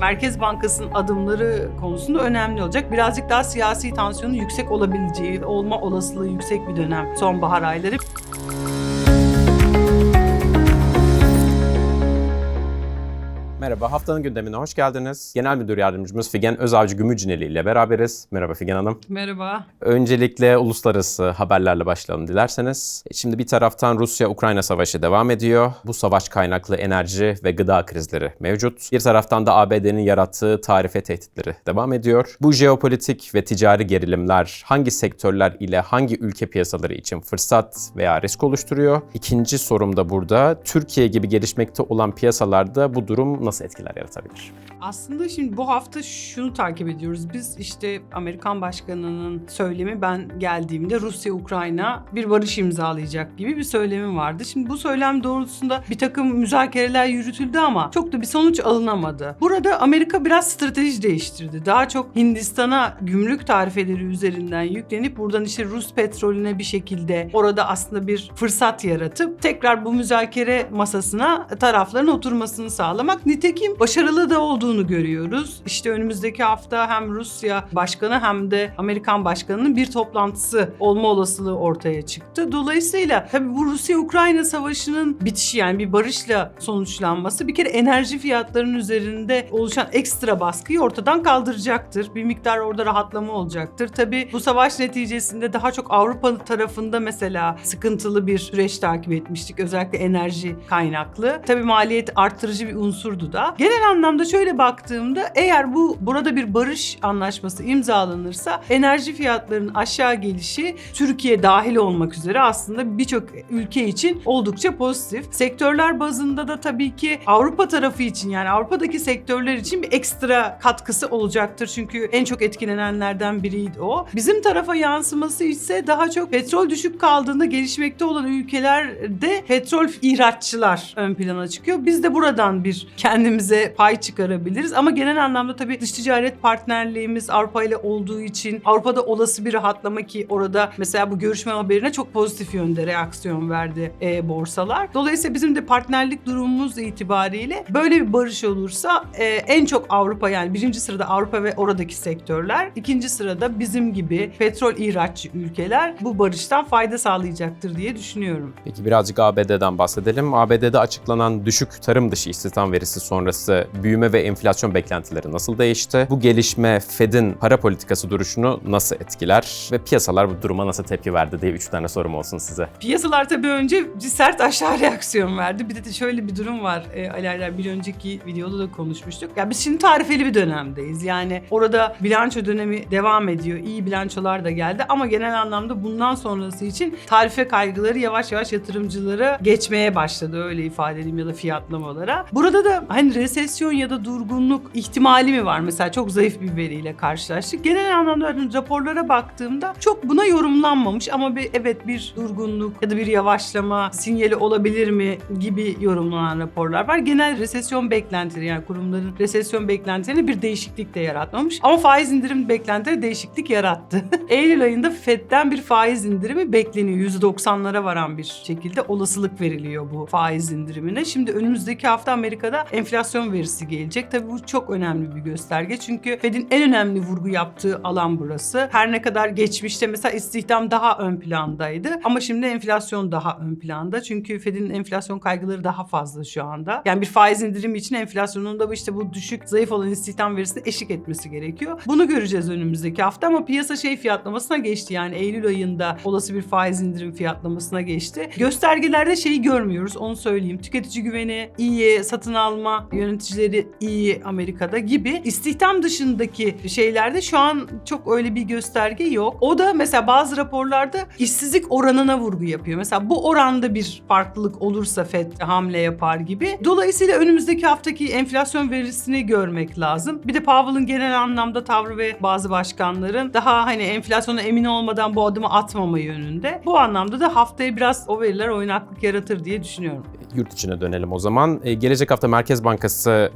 Merkez Bankası'nın adımları konusunda önemli olacak. Birazcık daha siyasi tansiyonun yüksek olabileceği, olma olasılığı yüksek bir dönem sonbahar ayları. Merhaba, haftanın gündemine hoş geldiniz. Genel Müdür Yardımcımız Figen Özavcı Gümücüneli ile beraberiz. Merhaba Figen Hanım. Merhaba. Öncelikle uluslararası haberlerle başlayalım dilerseniz. Şimdi bir taraftan Rusya-Ukrayna savaşı devam ediyor. Bu savaş kaynaklı enerji ve gıda krizleri mevcut. Bir taraftan da ABD'nin yarattığı tarife tehditleri devam ediyor. Bu jeopolitik ve ticari gerilimler hangi sektörler ile hangi ülke piyasaları için fırsat veya risk oluşturuyor? İkinci sorum da burada. Türkiye gibi gelişmekte olan piyasalarda bu durum nasıl etkiler yaratabilir? Aslında şimdi bu hafta şunu takip ediyoruz. Biz işte Amerikan Başkanı'nın söylemi ben geldiğimde Rusya-Ukrayna bir barış imzalayacak gibi bir söylemi vardı. Şimdi bu söylem doğrultusunda bir takım müzakereler yürütüldü ama çok da bir sonuç alınamadı. Burada Amerika biraz strateji değiştirdi. Daha çok Hindistan'a gümrük tarifeleri üzerinden yüklenip buradan işte Rus petrolüne bir şekilde orada aslında bir fırsat yaratıp tekrar bu müzakere masasına tarafların oturmasını sağlamak. Nitekim başarılı da olduğunu görüyoruz. İşte önümüzdeki hafta hem Rusya Başkanı hem de Amerikan Başkanı'nın bir toplantısı olma olasılığı ortaya çıktı. Dolayısıyla tabii bu Rusya-Ukrayna savaşının bitişi yani bir barışla sonuçlanması bir kere enerji fiyatlarının üzerinde oluşan ekstra baskıyı ortadan kaldıracaktır. Bir miktar orada rahatlama olacaktır. Tabii bu savaş neticesinde daha çok Avrupa tarafında mesela sıkıntılı bir süreç takip etmiştik. Özellikle enerji kaynaklı. Tabii maliyet arttırıcı bir unsurdu da. Genel anlamda şöyle baktığımda eğer bu burada bir barış anlaşması imzalanırsa enerji fiyatlarının aşağı gelişi Türkiye dahil olmak üzere aslında birçok ülke için oldukça pozitif. Sektörler bazında da tabii ki Avrupa tarafı için yani Avrupa'daki sektörler için bir ekstra katkısı olacaktır. Çünkü en çok etkilenenlerden biriydi o. Bizim tarafa yansıması ise daha çok petrol düşük kaldığında gelişmekte olan ülkelerde petrol ihraççılar ön plana çıkıyor. Biz de buradan bir kendimize pay çıkarabiliriz. Ama genel anlamda tabii dış ticaret partnerliğimiz Avrupa ile olduğu için Avrupa'da olası bir rahatlama ki orada mesela bu görüşme haberine çok pozitif yönde reaksiyon verdi e, borsalar. Dolayısıyla bizim de partnerlik durumumuz itibariyle böyle bir barış olursa e, en çok Avrupa yani birinci sırada Avrupa ve oradaki sektörler, ikinci sırada bizim gibi petrol ihraççı ülkeler bu barıştan fayda sağlayacaktır diye düşünüyorum. Peki birazcık ABD'den bahsedelim. ABD'de açıklanan düşük tarım dışı istihdam verisi sonrası büyüme ve enflasyon beklentileri nasıl değişti? Bu gelişme Fed'in para politikası duruşunu nasıl etkiler? Ve piyasalar bu duruma nasıl tepki verdi diye 3 tane sorum olsun size. Piyasalar tabii önce bir sert aşağı reaksiyon verdi. Bir de, şöyle bir durum var. E, Ali Aylar bir önceki videoda da konuşmuştuk. Ya biz şimdi tarifeli bir dönemdeyiz. Yani orada bilanço dönemi devam ediyor. İyi bilançolar da geldi ama genel anlamda bundan sonrası için tarife kaygıları yavaş yavaş yatırımcılara geçmeye başladı öyle ifade edeyim ya da fiyatlamalara. Burada da hani resesyon ya da durgunluk ihtimali mi var? Mesela çok zayıf bir veriyle karşılaştık. Genel anlamda hani raporlara baktığımda çok buna yorumlanmamış ama bir evet bir durgunluk ya da bir yavaşlama sinyali olabilir mi gibi yorumlanan raporlar var. Genel resesyon beklentileri yani kurumların resesyon beklentilerine bir değişiklik de yaratmamış. Ama faiz indirim beklentileri değişiklik yarattı. Eylül ayında Fed'den bir faiz indirimi bekleniyor. %90'lara varan bir şekilde olasılık veriliyor bu faiz indirimine. Şimdi önümüzdeki hafta Amerika'da enflasyon verisi gelecek. Tabii bu çok önemli bir gösterge. Çünkü Fed'in en önemli vurgu yaptığı alan burası. Her ne kadar geçmişte mesela istihdam daha ön plandaydı ama şimdi enflasyon daha ön planda. Çünkü Fed'in enflasyon kaygıları daha fazla şu anda. Yani bir faiz indirimi için enflasyonun da işte bu düşük, zayıf olan istihdam verisine eşlik etmesi gerekiyor. Bunu göreceğiz önümüzdeki hafta ama piyasa şey fiyatlamasına geçti. Yani Eylül ayında olası bir faiz indirim fiyatlamasına geçti. Göstergelerde şeyi görmüyoruz onu söyleyeyim. Tüketici güveni iyi, satın alma yöneticileri iyi Amerika'da gibi. İstihdam dışındaki şeylerde şu an çok öyle bir gösterge yok. O da mesela bazı raporlarda işsizlik oranına vurgu yapıyor. Mesela bu oranda bir farklılık olursa FED hamle yapar gibi. Dolayısıyla önümüzdeki haftaki enflasyon verisini görmek lazım. Bir de Powell'ın genel anlamda tavrı ve bazı başkanların daha hani enflasyona emin olmadan bu adımı atmama yönünde. Bu anlamda da haftaya biraz o veriler oynaklık yaratır diye düşünüyorum. Yurt içine dönelim o zaman. E, gelecek hafta Merkez Bankası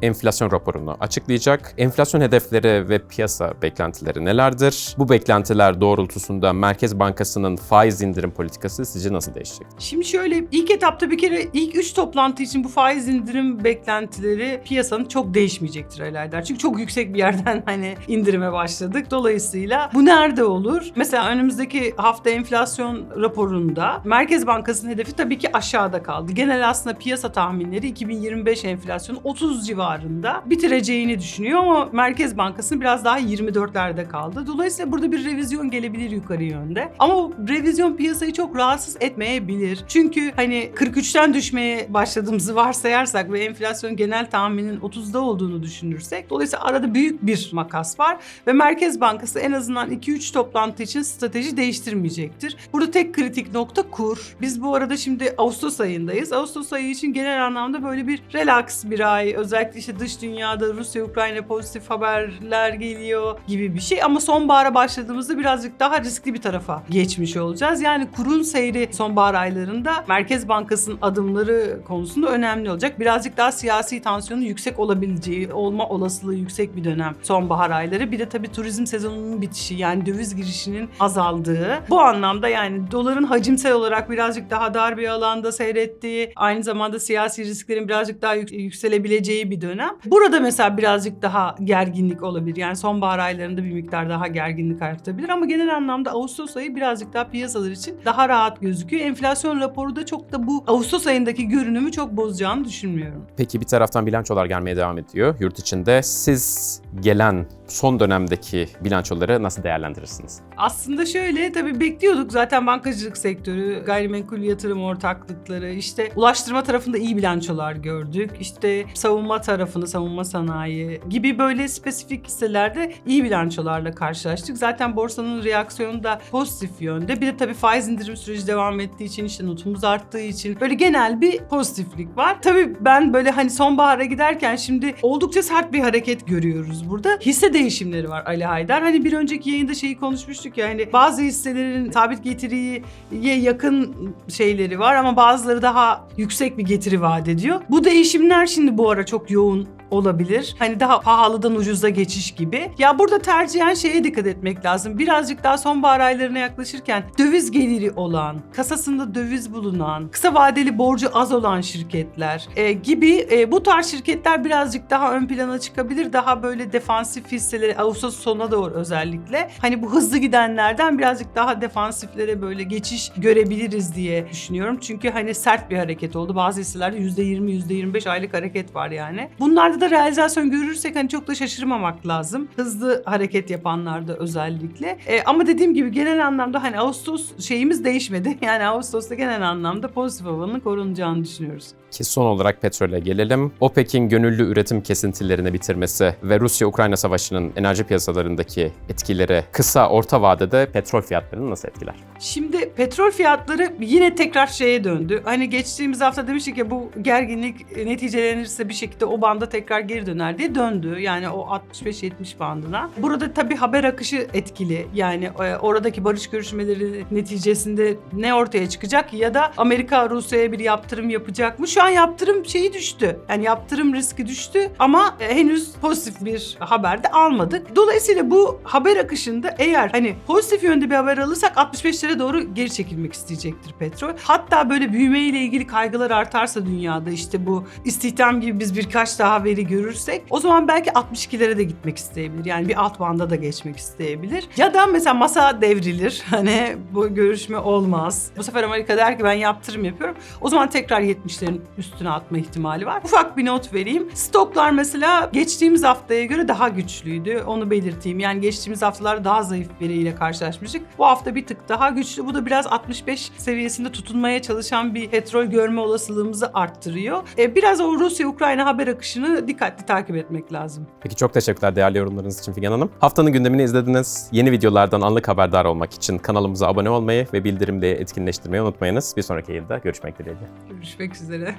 enflasyon raporunu açıklayacak. Enflasyon hedefleri ve piyasa beklentileri nelerdir? Bu beklentiler doğrultusunda Merkez Bankası'nın faiz indirim politikası sizce nasıl değişecek? Şimdi şöyle ilk etapta bir kere ilk 3 toplantı için bu faiz indirim beklentileri piyasanın çok değişmeyecektir herhalde. Çünkü çok yüksek bir yerden hani indirime başladık. Dolayısıyla bu nerede olur? Mesela önümüzdeki hafta enflasyon raporunda Merkez Bankası'nın hedefi tabii ki aşağıda kaldı. Genel aslında piyasa tahminleri 2025 enflasyonu 30 civarında bitireceğini düşünüyor ama Merkez Bankası'nın biraz daha 24'lerde kaldı. Dolayısıyla burada bir revizyon gelebilir yukarı yönde. Ama o revizyon piyasayı çok rahatsız etmeyebilir. Çünkü hani 43'ten düşmeye başladığımızı varsayarsak ve enflasyon genel tahminin 30'da olduğunu düşünürsek dolayısıyla arada büyük bir makas var ve Merkez Bankası en azından 2-3 toplantı için strateji değiştirmeyecektir. Burada tek kritik nokta kur. Biz bu arada şimdi Ağustos ayındayız. Ağustos ayı için genel anlamda böyle bir relax bir ay. Özellikle işte dış dünyada Rusya, Ukrayna pozitif haberler geliyor gibi bir şey. Ama sonbahara başladığımızda birazcık daha riskli bir tarafa geçmiş olacağız. Yani kurun seyri sonbahar aylarında Merkez Bankası'nın adımları konusunda önemli olacak. Birazcık daha siyasi tansiyonun yüksek olabileceği, olma olasılığı yüksek bir dönem sonbahar ayları. Bir de tabii turizm sezonunun bitişi yani döviz girişinin azaldığı. Bu anlamda yani doların hacimsel olarak birazcık daha dar bir alanda seyrettiği, aynı zamanda siyasi risklerin birazcık daha yük- yükselebileceği bir dönem. Burada mesela birazcık daha gerginlik olabilir. Yani sonbahar aylarında bir miktar daha gerginlik artabilir ama genel anlamda Ağustos ayı birazcık daha piyasalar için daha rahat gözüküyor. Enflasyon raporu da çok da bu Ağustos ayındaki görünümü çok bozacağını düşünmüyorum. Peki bir taraftan bilançolar gelmeye devam ediyor yurt içinde. Siz gelen son dönemdeki bilançoları nasıl değerlendirirsiniz? Aslında şöyle tabii bekliyorduk zaten bankacılık sektörü, gayrimenkul yatırım ortaklıkları, işte ulaştırma tarafında iyi bilançolar gördük. İşte savunma tarafını, savunma sanayi gibi böyle spesifik hisselerde iyi bilançolarla karşılaştık. Zaten borsanın reaksiyonu da pozitif yönde. Bir de tabii faiz indirim süreci devam ettiği için, işte notumuz arttığı için böyle genel bir pozitiflik var. Tabii ben böyle hani sonbahara giderken şimdi oldukça sert bir hareket görüyoruz burada. Hisse değişimleri var Ali Haydar. Hani bir önceki yayında şeyi konuşmuştuk ya hani bazı hisselerin sabit getiriye yakın şeyleri var ama bazıları daha yüksek bir getiri vaat ediyor. Bu değişimler şimdi bu ara çok yoğun olabilir. Hani daha pahalıdan ucuza geçiş gibi. Ya burada tercihen şeye dikkat etmek lazım. Birazcık daha sonbahar aylarına yaklaşırken döviz geliri olan, kasasında döviz bulunan, kısa vadeli borcu az olan şirketler e, gibi e, bu tarz şirketler birazcık daha ön plana çıkabilir. Daha böyle defansif hisseleri Ağustos sonuna doğru özellikle. Hani bu hızlı gidenlerden birazcık daha defansiflere böyle geçiş görebiliriz diye düşünüyorum. Çünkü hani sert bir hareket oldu. Bazı hisselerde %20, %25 aylık hareket var yani. Bunlarda da realizasyon görürsek hani çok da şaşırmamak lazım. Hızlı hareket yapanlarda özellikle. E, ama dediğim gibi genel anlamda hani Ağustos şeyimiz değişmedi. Yani Ağustos'ta genel anlamda pozitif havanın korunacağını düşünüyoruz. Ki son olarak petrole gelelim. OPEC'in gönüllü üretim kesintilerini bitirmesi ve Rusya-Ukrayna savaşının enerji piyasalarındaki etkileri kısa orta vadede petrol fiyatlarını nasıl etkiler? Şimdi petrol fiyatları yine tekrar şeye döndü. Hani geçtiğimiz hafta demiştik ya bu gerginlik neticelenirse bir şekilde o banda tekrar geri döner diye döndü. Yani o 65-70 bandına. Burada tabii haber akışı etkili. Yani e, oradaki barış görüşmeleri neticesinde ne ortaya çıkacak ya da Amerika Rusya'ya bir yaptırım yapacak mı? Şu an yaptırım şeyi düştü. Yani yaptırım riski düştü ama e, henüz pozitif bir haber de almadık. Dolayısıyla bu haber akışında eğer hani pozitif yönde bir haber alırsak 65'lere doğru geri çekilmek isteyecektir petrol. Hatta böyle büyümeyle ilgili kaygılar artarsa dünyada işte bu istihdam gibi biz birkaç daha veri görürsek o zaman belki 62'lere de gitmek isteyebilir. Yani bir alt banda da geçmek isteyebilir. Ya da mesela masa devrilir. Hani bu görüşme olmaz. Bu sefer Amerika der ki ben yaptırım yapıyorum. O zaman tekrar 70'lerin üstüne atma ihtimali var. Ufak bir not vereyim. Stoklar mesela geçtiğimiz haftaya göre daha güçlüydü. Onu belirteyim. Yani geçtiğimiz haftalarda daha zayıf veriyle karşılaşmıştık. Bu hafta bir tık daha güçlü. Bu da biraz 65 seviyesinde tutunmaya çalışan bir petrol görme olasılığımızı arttırıyor. E, biraz o Rusya-Ukrayna haber akışını dikkatli takip etmek lazım. Peki çok teşekkürler değerli yorumlarınız için Figen Hanım. Haftanın gündemini izlediniz. Yeni videolardan anlık haberdar olmak için kanalımıza abone olmayı ve bildirimleri etkinleştirmeyi unutmayınız. Bir sonraki yayında görüşmek dileğiyle. Görüşmek üzere.